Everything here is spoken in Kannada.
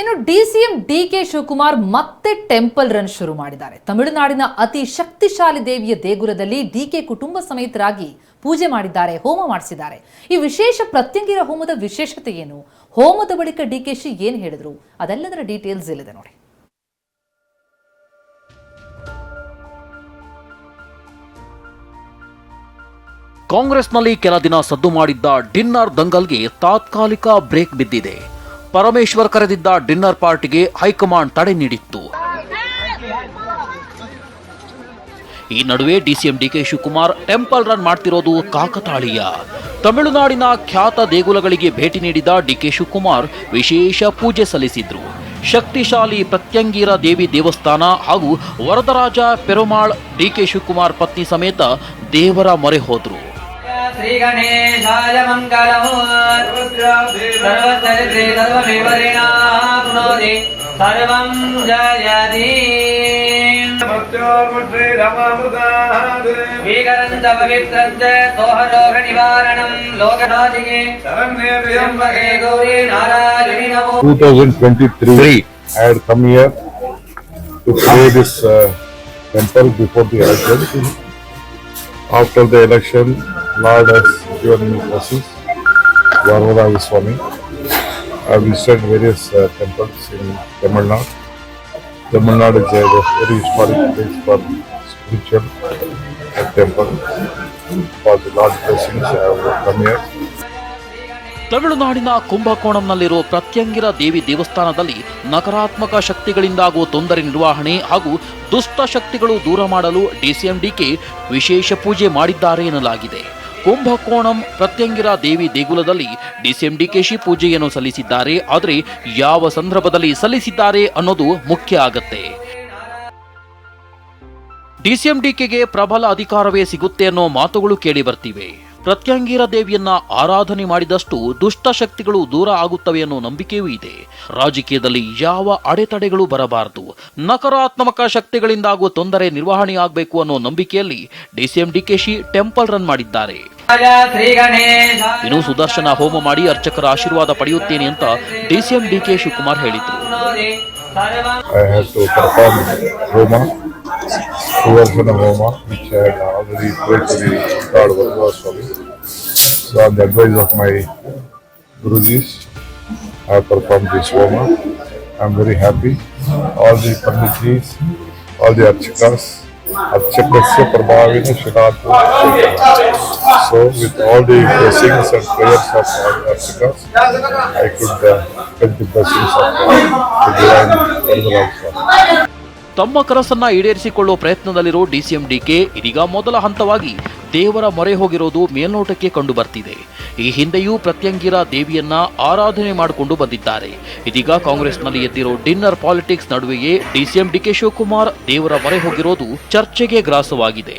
ಇನ್ನು D C M D K Shivakumar ಮತ್ತೆ ಟೆಂಪಲ್ ರನ್ ಶುರು ಮಾಡಿದ್ದಾರೆ. ತಮಿಳುನಾಡಿನ ಅತಿ ಶಕ್ತಿಶಾಲಿ ದೇವಿಯ ದೇಗುಲದಲ್ಲಿ ಡಿ ಕೆ ಕುಟುಂಬ ಸಮೇತರಾಗಿ ಪೂಜೆ ಮಾಡಿದ್ದಾರೆ, ಹೋಮ ಮಾಡಿಸಿದ್ದಾರೆ. ಈ ವಿಶೇಷ ಪ್ರತ್ಯಂಗಿರ ಹೋಮದ ವಿಶೇಷತೆ ಏನು? ಹೋಮದ ಬಳಿಕ ಡಿ ಕೆ ಶಿ ಏನು ಹೇಳಿದ್ರು? ಅದೆಲ್ಲದರ ಡೀಟೇಲ್ಸ್ ಇಲ್ಲಿದೆ ನೋಡಿ. ಕಾಂಗ್ರೆಸ್ನಲ್ಲಿ ಕೆಲ ದಿನ ಸದ್ದು ಮಾಡಿದ್ದ ಡಿನ್ನರ್ ದಂಗಲ್ಗೆ ತಾತ್ಕಾಲಿಕ ಬ್ರೇಕ್ ಬಿದ್ದಿದೆ. ಪರಮೇಶ್ವರ್ ಕರೆದಿದ್ದ ಡಿನ್ನರ್ ಪಾರ್ಟಿಗೆ ಹೈಕಮಾಂಡ್ ತಡೆ ನೀಡಿತ್ತು. ಈ ನಡುವೆ DCM DK Shivakumar temple run ಮಾಡ್ತಿರೋದು ಕಾಕತಾಳೀಯ. ತಮಿಳುನಾಡಿನ ಖ್ಯಾತ ದೇಗುಲಗಳಿಗೆ ಭೇಟಿ ನೀಡಿದ ಡಿಕೆ ಶಿವಕುಮಾರ್ ವಿಶೇಷ ಪೂಜೆ ಸಲ್ಲಿಸಿದ್ರು. ಶಕ್ತಿಶಾಲಿ ಪ್ರತ್ಯಂಗೀರ ದೇವಿ ದೇವಸ್ಥಾನ ಹಾಗೂ ವರದರಾಜ ಪೆರುಮಾಳ್ ಡಿಕೆ ಶಿವಕುಮಾರ್ ಪತ್ನಿ ಸಮೇತ ದೇವರ ಮೊರೆ ಹೋದ್ರು. श्रीगणेशाय मङ्गलम् सर्वचरित्रे सर्वमेव ऋणाप्नोति सर्वं जयति स्वीकरन्त पवित्रञ्च सोहरोगनिवारणं लोकनाथिके त्र्यम्बके गौरी नारायणि नमो 2023 I had come here to pray this uh, temple before the election. After the election, Lord has given me blessings. Varvara Swami. I visited various uh, temples in Tamil Nadu. Tamil Nadu is a very historic place for spiritual uh, temple. For the Lord's blessings, I have come here. ತಮಿಳುನಾಡಿನ ಕುಂಭಕೋಣಂನಲ್ಲಿರುವ ಪ್ರತ್ಯಂಗಿರ ದೇವಿ ದೇವಸ್ಥಾನದಲ್ಲಿ ನಕಾರಾತ್ಮಕ ಶಕ್ತಿಗಳಿಂದಾಗುವ ತೊಂದರೆ ನಿರ್ವಹಣೆ ಹಾಗೂ ದುಷ್ಟ ಶಕ್ತಿಗಳು ದೂರ ಮಾಡಲು ಡಿಸಿಎಂಡಿಕೆ ವಿಶೇಷ ಪೂಜೆ ಮಾಡಿದ್ದಾರೆ ಎನ್ನಲಾಗಿದೆ ಕುಂಭಕೋಣಂ ಪ್ರತ್ಯಂಗಿರ ದೇವಿ ದೇಗುಲದಲ್ಲಿ ಡಿಸಿಎಂ ಡಿಕೆಶಿ ಪೂಜೆಯನ್ನು ಸಲ್ಲಿಸಿದ್ದಾರೆ. ಆದರೆ ಯಾವ ಸಂದರ್ಭದಲ್ಲಿ ಸಲ್ಲಿಸಿದ್ದಾರೆ ಅನ್ನೋದು ಮುಖ್ಯ ಆಗತ್ತೆ. ಡಿಸಿಎಂ ಡಿಕೆಗೆ ಪ್ರಬಲ ಅಧಿಕಾರವೇ ಸಿಗುತ್ತೆ ಅನ್ನೋ ಮಾತುಗಳು ಕೇಳಿ ಬರ್ತಿವೆ. ಪ್ರತ್ಯಂಗಿರ ದೇವಿಯನ್ನ ಆರಾಧನೆ ಮಾಡಿದಷ್ಟು ದುಷ್ಟ ಶಕ್ತಿಗಳು ದೂರ ಆಗುತ್ತವೆ ಅನ್ನೋ ನಂಬಿಕೆಯೂ ಇದೆ. ರಾಜಕೀಯದಲ್ಲಿ ಯಾವ ಅಡೆತಡೆಗಳು ಬರಬಾರದು. ನಕಾರಾತ್ಮಕ ಶಕ್ತಿಗಳಿಂದಾಗುವ ತೊಂದರೆ ನಿರ್ವಹಣೆಯಾಗಬೇಕು ಅನ್ನೋ ನಂಬಿಕೆಯಲ್ಲಿ ಡಿಸಿಎಂ ಡಿಕೆಶಿ ಟೆಂಪಲ್ ರನ್ ಮಾಡಿದ್ದಾರೆ. ಇನ್ನು ಸುದರ್ಶನ ಹೋಮ ಮಾಡಿ ಅರ್ಚಕರ ಆಶೀರ್ವಾದ ಪಡೆಯುತ್ತೇನೆ ಅಂತ ಡಿಸಿಎಂ ಡಿಕೆ ಶಿವಕುಮಾರ್ ಹೇಳಿದ್ರು ಸುದರ್ಶನ ಹೋಮ on the advice of my Gurujis, I performed this Homa. I'm very happy. All the Panditjis, all the Archakas, Archakasya Prabhavina Shinatu. So with all the blessings and prayers of all Archakas, I could uh, get the blessings of uh, the divine Father. ತಮ್ಮ ಕನಸನ್ನ ಈಡೇರಿಸಿಕೊಳ್ಳುವ ಪ್ರಯತ್ನದಲ್ಲಿರೋ ಡಿಸಿಎಂ ಡಿಕೆ ಇದೀಗ ಮೊದಲ ಹಂತವಾಗಿ ದೇವರ ಮೊರೆ ಹೋಗಿರೋದು ಮೇಲ್ನೋಟಕ್ಕೆ ಕಂಡು ಬರ್ತಿದೆ. ಈ ಹಿಂದೆಯೂ ಪ್ರತ್ಯಂಗಿರ ದೇವಿಯನ್ನ ಆರಾಧನೆ ಮಾಡಿಕೊಂಡು ಬಂದಿದ್ದಾರೆ. ಇದೀಗ ಕಾಂಗ್ರೆಸ್ನಲ್ಲಿ ಎದ್ದಿರೋ ಡಿನ್ನರ್ ಪಾಲಿಟಿಕ್ಸ್ ನಡುವೆಯೇ ಡಿಸಿಎಂ ಡಿಕೆ ಶಿವಕುಮಾರ್ ದೇವರ ಮೊರೆ ಹೋಗಿರೋದು ಚರ್ಚೆಗೆ ಗ್ರಾಸವಾಗಿದೆ.